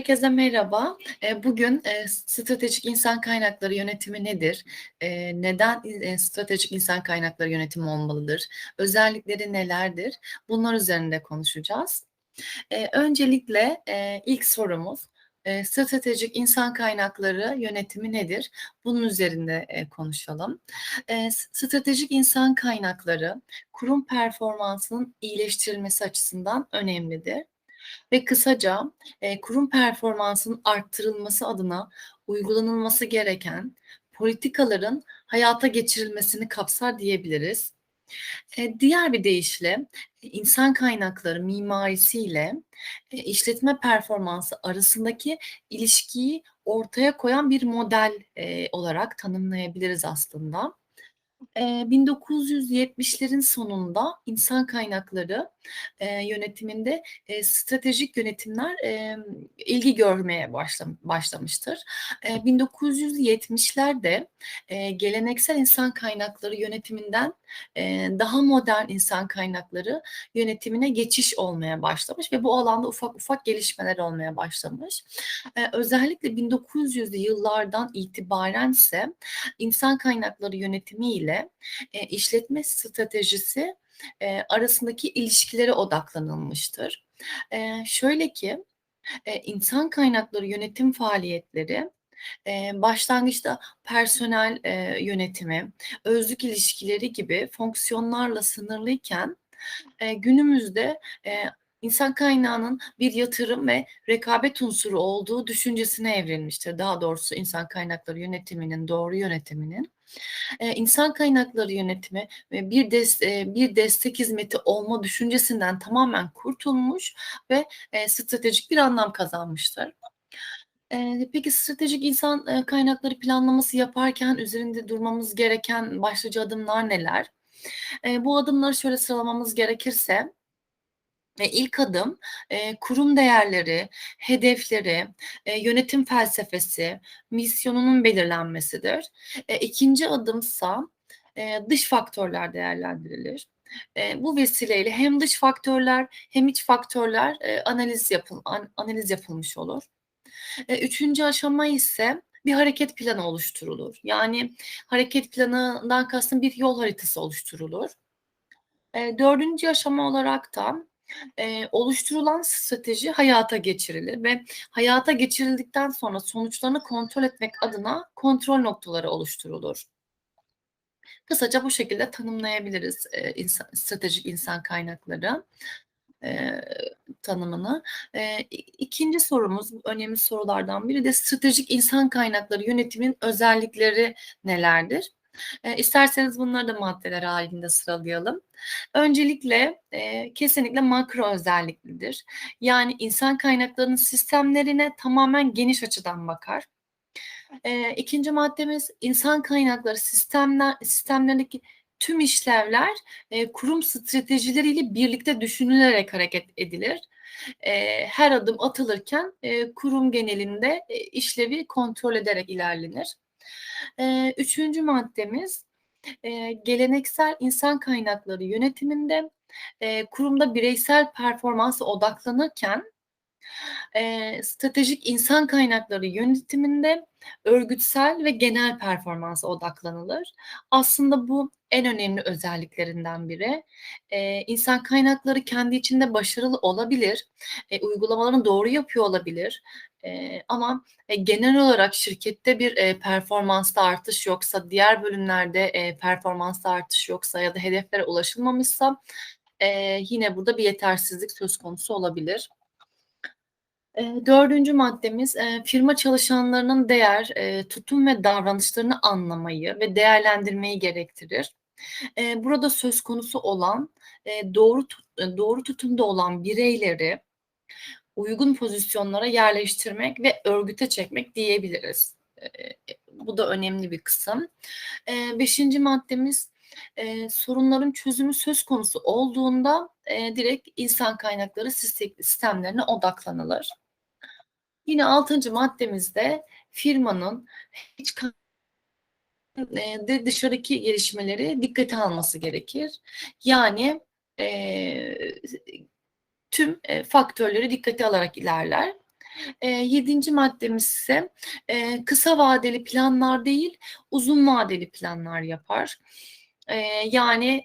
Herkese merhaba. Eee, bugün, eee, stratejik insan kaynakları yönetimi nedir? Eee, neden, stratejik insan kaynakları yönetimi olmalıdır? Özellikleri nelerdir? Bunlar üzerinde konuşacağız. Öncelikle, ilk sorumuz, stratejik insan kaynakları yönetimi nedir? Bunun üzerinde, konuşalım. Stratejik insan kaynakları kurum performansının iyileştirilmesi açısından önemlidir. Ve kısaca, eee, kurum performansının arttırılması adına uygulanılması gereken politikaların hayata geçirilmesini kapsar diyebiliriz. Eee, diğer bir deyişle insan kaynakları mimarisiyle, eee, işletme performansı arasındaki ilişkiyi ortaya koyan bir model, eee, olarak tanımlayabiliriz aslında. Eee, 1970'lerin sonunda insan kaynakları, yönetiminde, stratejik yönetimler, ilgi görmeye başlam başlamıştır. Eee, 1970'lerde, eee, geleneksel insan kaynakları yönetiminden, daha modern insan kaynakları yönetimine geçiş olmaya başlamış ve bu alanda ufak ufak gelişmeler olmaya başlamış. Özellikle 1900'lü yıllardan itibarense insan kaynakları yönetimi ile, işletme stratejisi, arasındaki ilişkilere odaklanılmıştır. Şöyle ki, insan kaynakları yönetim faaliyetleri, eee, başlangıçta personel, eee, yönetimi, özlük ilişkileri gibi fonksiyonlarla sınırlıyken, eee, günümüzde, eee, insan kaynağının bir yatırım ve rekabet unsuru olduğu düşüncesine evrilmiştir. Daha doğrusu insan kaynakları yönetiminin, doğru yönetiminin. Eee, insan kaynakları yönetimi ve bir des eee, bir destek hizmeti olma düşüncesinden tamamen kurtulmuş ve, eee, stratejik bir anlam kazanmıştır. Peki stratejik insan, kaynakları planlaması yaparken üzerinde durmamız gereken başlıca adımlar neler? Bu adımları şöyle sıralamamız gerekirse Eee, ilk adım, kurum değerleri, hedefleri, yönetim felsefesi, misyonunun belirlenmesidir. Eee, 2'nci adımsa, dış faktörler değerlendirilir. Eee, bu vesileyle hem dış faktörler hem iç faktörler, eee, analiz yapıl an analiz yapılmış olur. Eee, 3'üncü aşama ise bir hareket planı oluşturulur. Yani hareket planından kastım bir yol haritası oluşturulur. Eee, 4'üncü aşama olarak da Eee, oluşturulan strateji hayata geçirilir ve hayata geçirildikten sonra sonuçlarını kontrol etmek adına kontrol noktaları oluşturulur. Kısaca bu şekilde tanımlayabiliriz, eee, insa stratejik insan kaynakları, eee, tanımını. Eee, i 2'nci sorumuz, önemli sorulardan biri de stratejik insan kaynakları yönetiminin özellikleri nelerdir? Eee, isterseniz bunları da maddeler hâlinde sıralayalım. Öncelikle, eee, kesinlikle makro özelliklidir. Yani insan kaynaklarının sistemlerine tamamen geniş açıdan bakar. Eee, 2'nci maddemiz insan kaynakları sistemler sistemlerindeki tüm işlevler, eee, kurum stratejileriyle birlikte düşünülerek hareket edilir. Eee, her adım atılırken, eee, kurum genelinde, eee, işlevi kontrol ederek ilerlenir. Eee, 3'üncü maddemiz, eee, geleneksel insan kaynakları yönetiminde, eee, kurumda bireysel performansa odaklanırken, eee, stratejik insan kaynakları yönetiminde örgütsel ve genel performansa odaklanılır. Aslında bu en önemli özelliklerinden biri. Eee, insan kaynakları kendi içinde başarılı olabilir, eee, uygulamalarını doğru yapıyor olabilir, eee, ama, eee, genel olarak şirkette bir, eee, performansta artış yoksa, diğer bölümlerde, eee, performansta artış yoksa ya da hedeflere ulaşılmamışsa, eee, yine burada bir yetersizlik söz konusu olabilir. Eee, 4'üncü maddemiz, eee, firma çalışanlarının değer, eee, tutum ve davranışlarını anlamayı ve değerlendirmeyi gerektirir. Eee, burada söz konusu olan, eee, doğru eee, doğru tutumda olan bireyleri uygun pozisyonlara yerleştirmek ve örgüte çekmek diyebiliriz. Eee, bu da önemli bir kısım. Eee, 5'inci maddemiz, eee, sorunların çözümü söz konusu olduğunda, eee, direkt insan kaynakları siste sistemlerine odaklanılır. Yine 6'ncı maddemizde firmanın iç ka eee, de dışarıdaki gelişmeleri dikkate alması gerekir. Yani, eee, tüm, eee, faktörleri dikkate alarak ilerler. Eee, 7'nci maddemiz ise, eee, kısa vadeli planlar değil, uzun vadeli planlar yapar. Eee, yani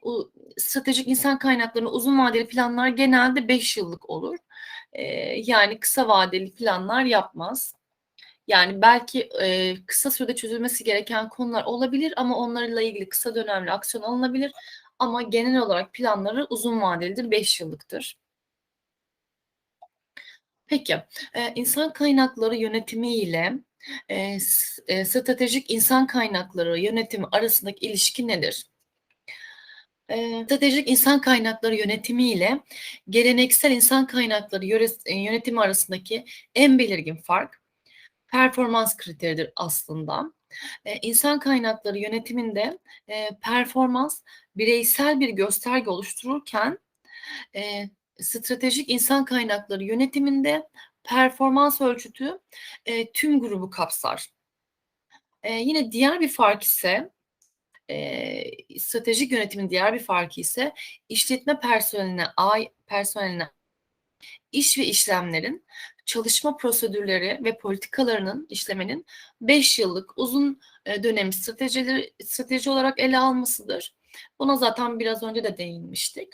stratejik insan kaynaklarında uzun vadeli planlar genelde 5 yıllık olur. Eee, yani kısa vadeli planlar yapmaz. Yani belki, eee, kısa sürede çözülmesi gereken konular olabilir ama onlarla ilgili kısa dönemli aksiyon alınabilir ama genel olarak planları uzun vadelidir, 5 yıllıktır. Peki, eee, insan kaynakları yönetimi ile, s eee, stratejik insan kaynakları yönetimi arasındaki ilişki nedir? Stratejik insan kaynakları yönetimi ile geleneksel insan kaynakları eee, yönetimi arasındaki en belirgin fark performans kriteridir aslında. Eee, insan kaynakları yönetiminde, performans bireysel bir gösterge oluştururken, stratejik insan kaynakları yönetiminde performans ölçütü, tüm grubu kapsar. Eee, yine diğer bir fark ise, eee, stratejik yönetimin diğer bir farkı ise işletme personeline ay personeline iş ve işlemlerin, çalışma prosedürleri ve politikalarının işlemenin 5 yıllık uzun, dönem stratejileri strateji olarak ele almasıdır. Buna zaten biraz önce de değinmiştik.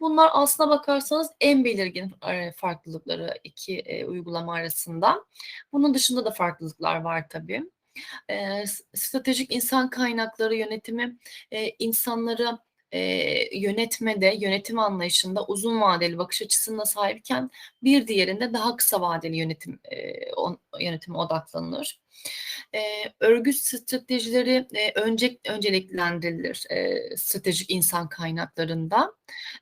Bunlar aslına bakarsanız en belirgin, farklılıkları 2, eee, uygulama arasında. Bunun dışında da farklılıklar var tabii. S stratejik insan kaynakları yönetimi, eee, insanları, eee, yönetmede, yönetim anlayışında uzun vadeli bakış açısına sahipken bir diğerinde daha kısa vadeli yönetim, eee, on yönetime odaklanılır. Eee, örgüt stratejileri, eee, önce önceliklendirilir, eee, stratejik insan kaynaklarında.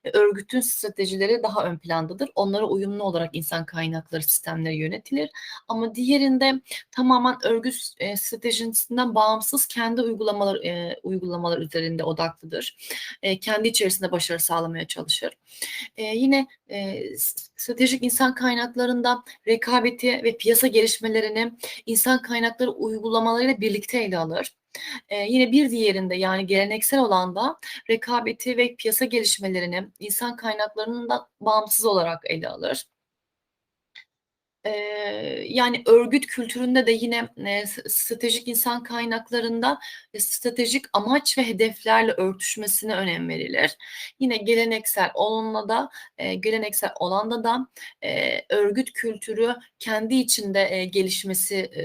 Eee, örgütün stratejileri daha ön plandadır. Onlara uyumlu olarak insan kaynakları sistemleri yönetilir ama diğerinde tamamen örgüt eee, stratejisinden bağımsız kendi uygulamalar eee, uygulamalar üzerinde odaklıdır. Eee, kendi içerisinde başarı sağlamaya çalışır. Eee, yine, s stratejik insan kaynaklarında rekabeti ve piyasa gelişmelerini insan kaynakları uygulamalarıyla birlikte ele alır. Eee, yine bir diğerinde, yani geleneksel olanda rekabeti ve piyasa gelişmelerini insan kaynaklarından bağımsız olarak ele alır. Eee, yani örgüt kültüründe de yine, s stratejik insan kaynaklarında stratejik amaç ve hedeflerle örtüşmesine önem verilir. Yine geleneksel olanla da eee, geleneksel olanda da, eee, örgüt kültürü kendi içinde, eee, gelişmesi, a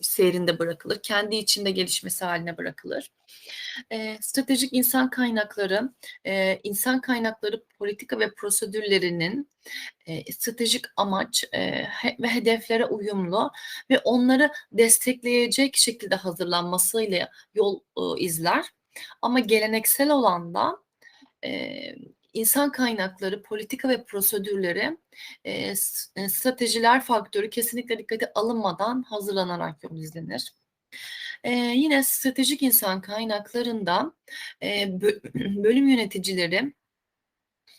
seyrinde bırakılır. Kendi içinde gelişmesi hâline bırakılır. Eee, stratejik insan kaynakları, eee, insan kaynakları politika ve prosedürlerinin, eee, stratejik amaç, he ve hedeflere uyumlu ve onları destekleyecek şekilde hazırlanmasıyla yol, ııı, izler. Ama geleneksel olanda, eee, insan kaynakları politika ve prosedürleri, s eee, stratejiler faktörü kesinlikle dikkate alınmadan hazırlanarak yol izlenir. Eee, yine stratejik insan kaynaklarında, eee, bö bölüm yöneticileri,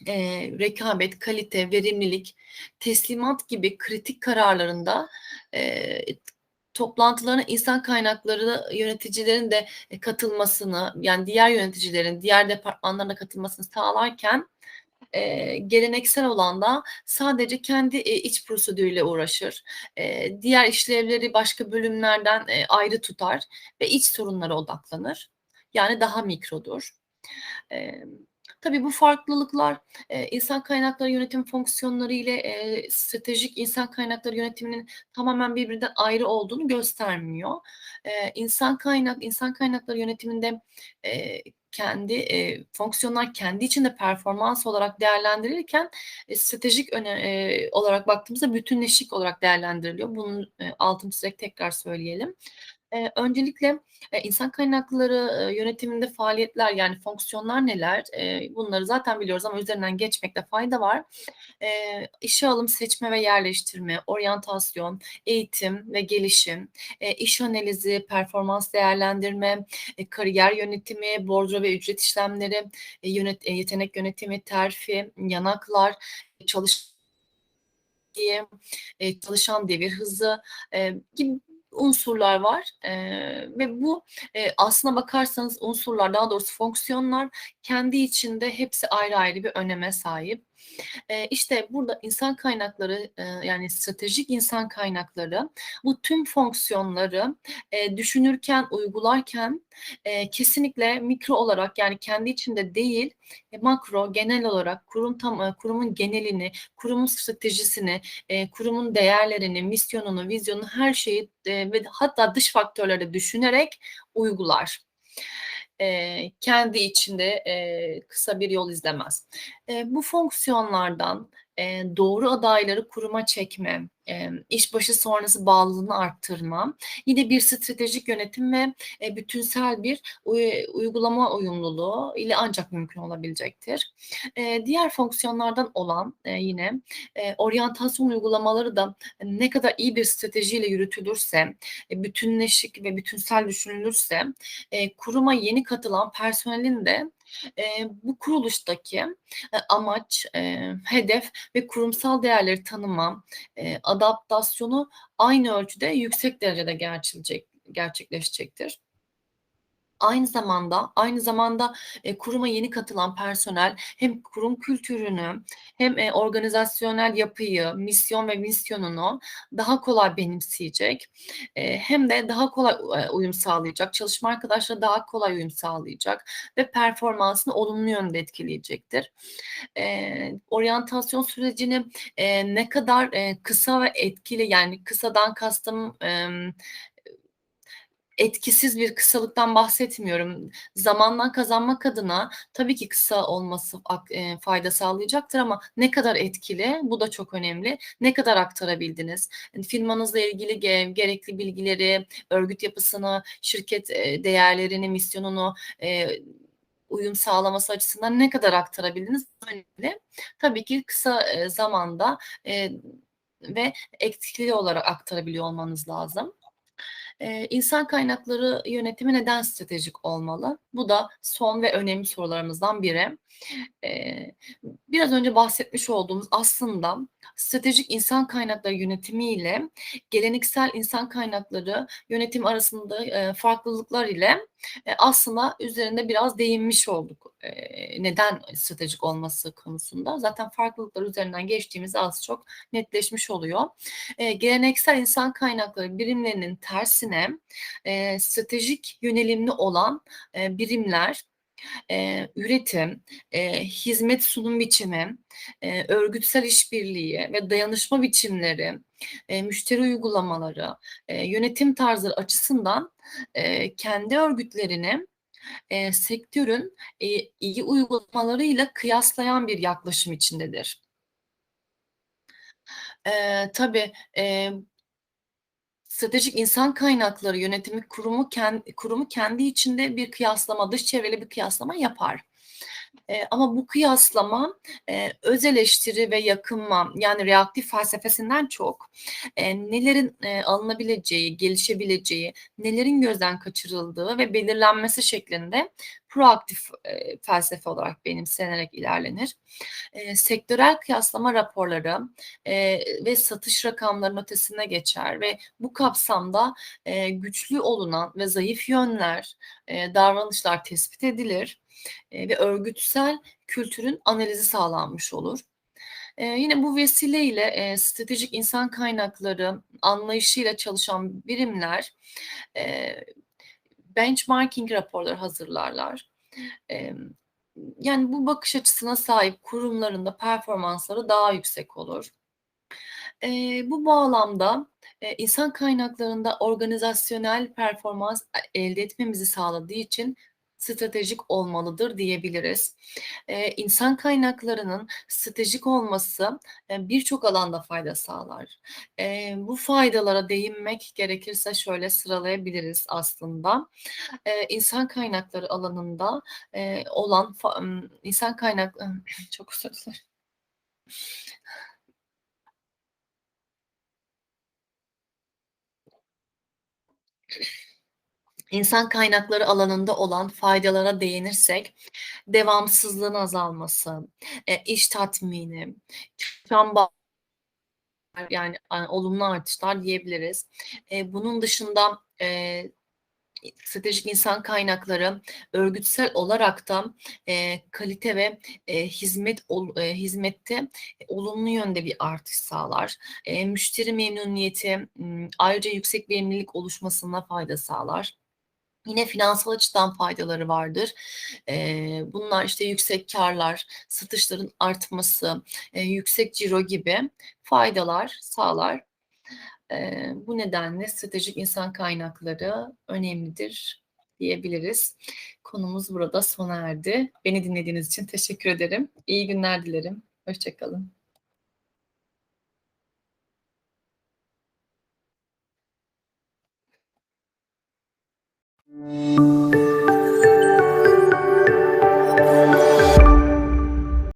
eee, rekabet, kalite, verimlilik, teslimat gibi kritik kararlarında, t toplantılarına insan kaynakları yöneticilerin de, eee, katılmasını, yani diğer yöneticilerin, diğer departmanların da katılmasını sağlarken, eee, geleneksel olanda sadece kendi, eee, iç prosedürüyle uğraşır. Eee, diğer işlevleri başka bölümlerden, eee, ayrı tutar ve iç sorunlara odaklanır. Yani daha mikrodur. Emm, tabii bu farklılıklar, eee, insan kaynakları yönetim fonksiyonları ile, eee, stratejik insan kaynakları yönetiminin tamamen birbirinden ayrı olduğunu göstermiyor. Eee, insan kaynak insan kaynakları yönetiminde, eee, kendi, eee, fonksiyonlar kendi içinde performans olarak değerlendirilirken, eee, stratejik öne eee, olarak baktığımızda bütünleşik olarak değerlendiriliyor. Bunun, eee, altını çizerek tekrar söyleyelim. Eee, öncelikle, eee, insan kaynakları, ııı, yönetiminde faaliyetler, yani fonksiyonlar neler? Eee, bunları zaten biliyoruz ama üzerinden geçmekte fayda var. Eee, işe alım, seçme ve yerleştirme, oryantasyon, eğitim ve gelişim, eee, iş analizi, performans değerlendirme, eee, kariyer yönetimi, bordro ve ücret işlemleri, eee, yönet eee, yetenek yönetimi, terfi, yanaklar, çalış eee, çalışan devir hızı, eee, gibi unsurlar var. Eee, ve bu, eee, aslına bakarsanız unsurlar, daha doğrusu fonksiyonlar kendi içinde hepsi ayrı ayrı bir öneme sahip. Eee, işte burada insan kaynakları, yani stratejik insan kaynakları bu tüm fonksiyonları, düşünürken, uygularken, kesinlikle mikro olarak yani kendi içinde değil, e, makro, genel olarak kurum tam eee, kurumun genelini, kurumun stratejisini, eee, kurumun değerlerini, misyonunu, vizyonunu her şeyi, ve hatta dış faktörleri düşünerek uygular. Eee, kendi içinde, eee, kısa bir yol izlemez. Eee, bu fonksiyonlardan, eee, doğru adayları kuruma çekme, işbaşı sonrası bağlılığını arttırma, yine bir stratejik yönetim ve, eee, bütünsel bir uy uygulama uyumluluğu ile ancak mümkün olabilecektir. Eee, diğer fonksiyonlardan olan, eee, yine, oryantasyon uygulamaları da ne kadar iyi bir stratejiyle yürütülürse, e, bütünleşik ve bütünsel düşünülürse, kuruma yeni katılan personelin de, eee, bu kuruluştaki, eee, amaç, eee, hedef ve kurumsal değerleri tanıma, eee, adaptasyonu aynı ölçüde yüksek derecede gerçekleşecektir. Aynı zamanda aynı zamanda, eee, kuruma yeni katılan personel hem kurum kültürünü hem, eee, organizasyonel yapıyı, misyon ve misyonunu daha kolay benimseyecek, eee, hem de daha kolay, eee, uyum sağlayacak, çalışma arkadaşları daha kolay uyum sağlayacak ve performansını olumlu yönde etkileyecektir. Eee, oryantasyon sürecini, eee, ne kadar, eee, kısa ve etkili yani kısadan kastım, emm, etkisiz bir kısalıktan bahsetmiyorum. Zamandan kazanmak adına tabii ki kısa olması eee, fayda sağlayacaktır ama ne kadar etkili? Bu da çok önemli. Ne kadar aktarabildiniz? Firmanızla ilgili ge gerekli bilgileri, örgüt yapısını, şirket, eee, değerlerini, misyonunu, eee, uyum sağlaması açısından ne kadar aktarabildiniz? Önemli. Tabii ki kısa, zamanda, ve etkili olarak aktarabiliyor olmanız lazım. Eee, insan kaynakları yönetimi neden stratejik olmalı? Bu da son ve önemli sorularımızdan biri. Eee, biraz önce bahsetmiş olduğumuz aslında stratejik insan kaynakları yönetimi ile geleneksel insan kaynakları yönetimi arasında, eee, farklılıklar ile, eee, aslında üzerinde biraz değinmiş olduk. Eee, neden stratejik olması konusunda. Zaten farklılıklar üzerinden geçtiğimizde az çok netleşmiş oluyor. Eee, geleneksel insan kaynakları birimlerinin tersine, eee, stratejik yönelimli olan, eee, birimler, eee, üretim, eee, hizmet sunum biçimi, eee, örgütsel işbirliği ve dayanışma biçimleri, eee, müşteri uygulamaları, eee, yönetim tarzları açısından, eee, kendi örgütlerini, eee, sektörün, eee, iyi uygulamalarıyla kıyaslayan bir yaklaşım içindedir. Eee, tabii, eee Stratejik insan kaynakları yönetimi kurumu ken kurumu kendi içinde bir kıyaslama, dış çevreli bir kıyaslama yapar. Eee, ama bu kıyaslama, eee, öz eleştiri ve yakınma, yani reaktif felsefesinden çok, eee, nelerin, eee, alınabileceği, gelişebileceği, nelerin gözden kaçırıldığı ve belirlenmesi şeklinde proaktif, eee, felsefe olarak benimsenerek ilerlenir. Eee, sektörel kıyaslama raporları, eee, ve satış rakamlarının ötesine geçer ve bu kapsamda, eee, güçlü olunan ve zayıf yönler, eee, davranışlar tespit edilir, eee, ve örgütsel kültürün analizi sağlanmış olur. Eee, yine bu vesileyle, eee, stratejik insan kaynakları anlayışıyla çalışan birimler, eee, benchmarking raporları hazırlarlar. Emm, yani bu bakış açısına sahip kurumların da performansları daha yüksek olur. Eee, bu bağlamda, eee, insan kaynaklarında organizasyonel performans e elde etmemizi sağladığı için stratejik olmalıdır diyebiliriz. Eee, insan kaynaklarının stratejik olması, eee, birçok alanda fayda sağlar. Eee, bu faydalara değinmek gerekirse şöyle sıralayabiliriz aslında. Eee, insan kaynakları alanında, eee, olan insan kaynak çok özür dilerim. İnsan kaynakları alanında olan faydalara değinirsek, devamsızlığın azalması, eee, iş tatmini, yani, aaa, olumlu artışlar diyebiliriz. Eee, bunun dışında, eee stratejik insan kaynakları örgütsel olarak da, eee, kalite ve, eee, hizmet ol eee, hizmette olumlu yönde bir artış sağlar. Eee, müşteri memnuniyeti, ımm, ayrıca yüksek verimlilik oluşmasına fayda sağlar. Yine finansal açıdan faydaları vardır. Eee, bunlar, işte, yüksek kârlar, satışların artması, eee, yüksek ciro gibi faydalar sağlar. Eee, bu nedenle stratejik insan kaynakları önemlidir diyebiliriz. Konumuz burada sona erdi. Beni dinlediğiniz için teşekkür ederim. İyi günler dilerim. Hoşça Música